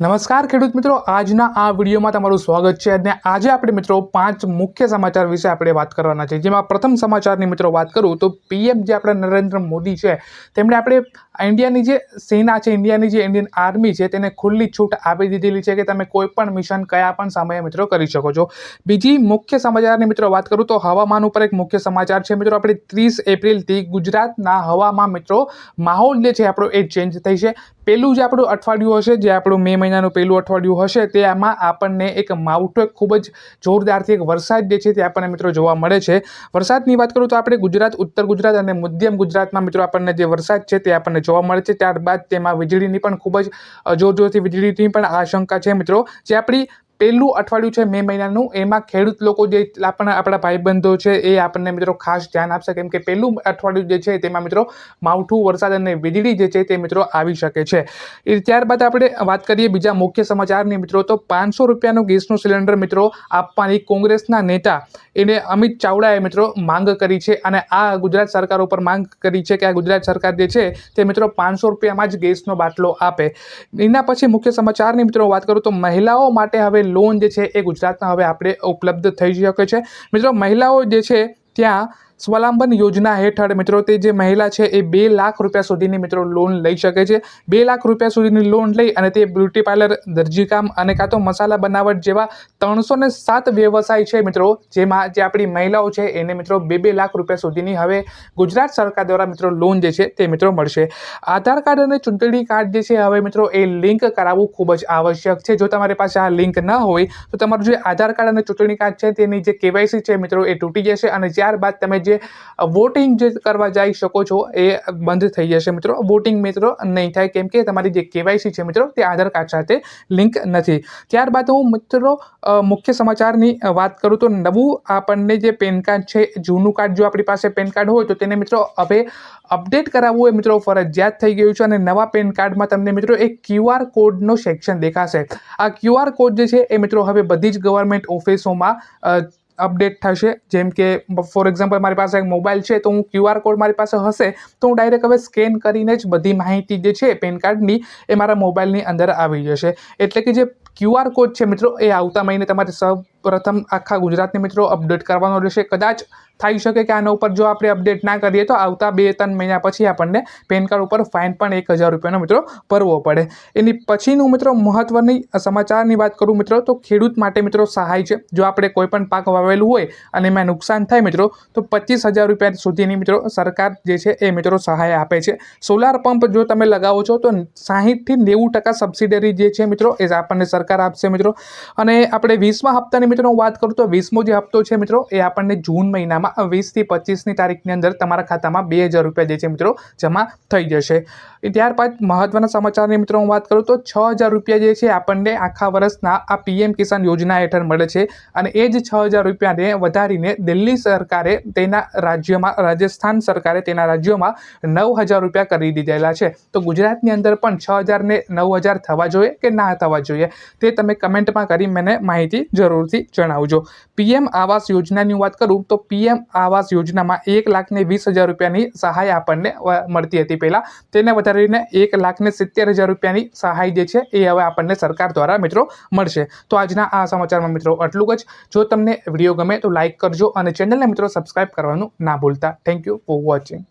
નમસ્કાર ખેડૂત મિત્રો, આજના આ વિડીયોમાં તમારું સ્વાગત છે અને આજે આપણે મિત્રો પાંચ મુખ્ય સમાચાર વિશે આપણે વાત કરવાના છે. જેમાં પ્રથમ સમાચારની મિત્રો વાત કરું તો પીએમ જે આપણા નરેન્દ્ર મોદી છે, તેમણે આપણે ઇન્ડિયાની જે સેના છે, ઇન્ડિયાની જે ઇન્ડિયન આર્મી છે, તેને ખુલ્લી છૂટ આપી દીધેલી છે કે તમે કોઈ પણ મિશન કયા પણ સમયે મિત્રો કરી શકો છો. બીજી મુખ્ય સમાચારની મિત્રો વાત કરું તો હવામાન ઉપર એક મુખ્ય સમાચાર છે. મિત્રો, આપણે ત્રીસ એપ્રિલથી ગુજરાતના હવામાં મિત્રો માહોલ જે છે, આપણો એ ચેન્જ થઈ છે. પહેલું જે આપણું અઠવાડિયું હશે, જે આપણું મે મહિનાનું પહેલું અઠવાડિયું હશે, તેમાં આપણને એક માવઠો, એક ખૂબ જ જોરદારથી એક વરસાદ જે છે તે આપણને મિત્રો જોવા મળે છે. વરસાદની વાત કરું તો આપણે ગુજરાત, ઉત્તર ગુજરાત અને મધ્યમ ગુજરાતમાં મિત્રો આપણને જે વરસાદ છે તે આપણને જોવા મળે છે. ત્યારબાદ તેમાં વીજળીની પણ ખૂબ જ જોર જોરથી વીજળીની પણ આશંકા છે મિત્રો. જે આપણી પહેલું અઠવાડિયું છે મે મહિનાનું, એમાં ખેડૂત લોકો જે આપણા આપણા ભાઈબંધો છે એ આપણને મિત્રો ખાસ ધ્યાન આપશે, કેમ કે પહેલું અઠવાડિયું જે છે તેમાં મિત્રો માવઠું, વરસાદ અને વીજળી જે છે તે મિત્રો આવી શકે છે. ત્યારબાદ આપણે વાત કરીએ બીજા મુખ્ય સમાચારની મિત્રો, તો પાંચસો રૂપિયાનું ગેસનું સિલિન્ડર મિત્રો આપવાની કોંગ્રેસના નેતા એને અમિત ચાવડાએ મિત્રો માંગ કરી છે અને આ ગુજરાત સરકાર ઉપર માંગ કરી છે કે આ ગુજરાત સરકાર જે છે તે મિત્રો પાંચસો રૂપિયામાં જ ગેસનો બાટલો આપે. એના પછી મુખ્ય સમાચારની મિત્રો વાત કરું તો મહિલાઓ માટે હવે લોન જે છે એ ગુજરાતમાં હવે આપણે ઉપલબ્ધ થઈ શકે છે. મિત્રો, મહિલાઓ જે છે ત્યાં સ્વલંબન યોજના હેઠળ મિત્રો તે જે મહિલા છે એ બે લાખ રૂપિયા સુધીની મિત્રો લોન લઈ શકે છે. બે લાખ રૂપિયા સુધીની લોન લઈ અને તે બ્યુટી પાર્લર દરજીકામ અને કાં તો મસાલા બનાવટ જેવા ત્રણસો ને સાત વ્યવસાય છે મિત્રો, જેમાં જે આપણી મહિલાઓ છે એને મિત્રો બે બે લાખ રૂપિયા સુધીની હવે ગુજરાત સરકાર દ્વારા મિત્રો લોન જે છે તે મિત્રો મળશે. આધાર કાર્ડ અને ચૂંટણી કાર્ડ જે છે હવે મિત્રો એ લિંક કરાવવું ખૂબ જ આવશ્યક છે. જો તમારી પાસે આ લિંક ન હોય, તો તમારું જે આધાર કાર્ડ અને ચૂંટણી કાર્ડ છે તેની જે કેવાયસી છે મિત્રો એ તૂટી જશે અને ત્યારબાદ તમે જે વોટિંગ જે કરવા જઈ શકો છો એ બંધ થઈ જશે મિત્રો. વોટિંગ મિત્રો નહીં થાય કેમ કે તમારી જે કેવાયસી છે મિત્રો તે આધાર કાર્ડ સાથે લિંક નથી. ત્યારબાદ હું મિત્રો મુખ્ય સમાચારની વાત કરું તો નવું આપણને જે પેન કાર્ડ છે, જૂનું કાર્ડ જો આપણી પાસે પેન કાર્ડ હોય તો તેને મિત્રો હવે અપડેટ કરાવવું એ મિત્રો ફરજિયાત થઈ ગયું છે અને નવા પેન કાર્ડમાં તમને મિત્રો એક ક્યુઆર કોડનો સેક્શન દેખાશે. આ ક્યુઆર કોડ જે છે એ મિત્રો હવે બધી જ ગવર્મેન્ટ ઓફિસોમાં અપડેટ થશે. જેમ કે ફોર એક્ઝામ્પલ મારી પાસે એક મોબાઈલ છે, તો હું ક્યુઆર કોડ મારી પાસે હશે, તો હું ડાયરેક્ટ હવે સ્કેન કરીને જ બધી માહિતી જે છે પેન કાર્ડની એ મારા મોબાઈલની અંદર આવી જશે. એટલે કે જે ક્યુઆર કોડ છે મિત્રો, એ આવતા મહિને તમારે સૌ પ્રથમ આખા ગુજરાતને મિત્રો અપડેટ કરવાનો રહેશે. કદાચ થઈ શકે કે આના ઉપર જો આપણે અપડેટ ના કરીએ તો આવતા બે ત્રણ મહિના પછી આપણને પેન કાર્ડ ઉપર ફાઇન પણ એક હજાર રૂપિયાનો મિત્રો ભરવો પડે. એની પછીનું મિત્રો મહત્ત્વની સમાચારની વાત કરું મિત્રો, તો ખેડૂત માટે મિત્રો સહાય છે. જો આપણે કોઈપણ પાક વાવેલું હોય અને એમાં નુકસાન થાય મિત્રો, તો પચીસ હજાર રૂપિયા સુધીની મિત્રો સરકાર જે છે એ મિત્રો સહાય આપે છે. સોલાર પંપ જો તમે લગાવો છો, તો સાહીઠથી નેવું ટકા સબસિડરી જે છે મિત્રો, એ આપણને સરકાર આપશે મિત્રો. અને આપણે વીસમા હપ્તાની મિત્રો હું વાત કરું તો વીસમો જે હપ્તો છે મિત્રો, એ આપણને જૂન મહિનામાં વીસથી પચીસની તારીખની અંદર તમારા ખાતામાં બે હજાર રૂપિયા જે છે મિત્રો, જમા થઈ જશે. ત્યારબાદ મહત્વના સમાચારની મિત્રો હું વાત કરું તો છ હજાર રૂપિયા જે છે આપણને આખા વર્ષના આ પીએમ કિસાન યોજના હેઠળ મળે છે. અને એ જ છ હજાર રૂપિયાને વધારીને દિલ્હી સરકારે તેના રાજ્યમાં, રાજસ્થાન સરકારે તેના રાજ્યોમાં નવ હજાર રૂપિયા કરી દીધેલા છે. તો ગુજરાતની અંદર પણ છ હજારને નવ હજાર થવા જોઈએ કે ના થવા જોઈએ? તે તમે કમેન્ટમાં કરી મને માહિતી જરૂરથી જણાવજો. પીએમ આવાસ યોજનાની વાત કરું તો પીએમ આવાસ યોજનામાં એક લાખને વીસ હજાર રૂપિયાની સહાય આપણને મળતી હતી પહેલાં. તેને વધારીને એક લાખને સિત્તેર હજાર રૂપિયાની સહાય જે છે એ હવે આપણને સરકાર દ્વારા મિત્રો મળશે. તો આજના આ સમાચારમાં મિત્રો આટલું જ. જો તમને વીડિયો ગમે તો લાઇક કરજો અને ચેનલને મિત્રો સબસ્ક્રાઇબ કરવાનું ના ભૂલતા. Thank you for watching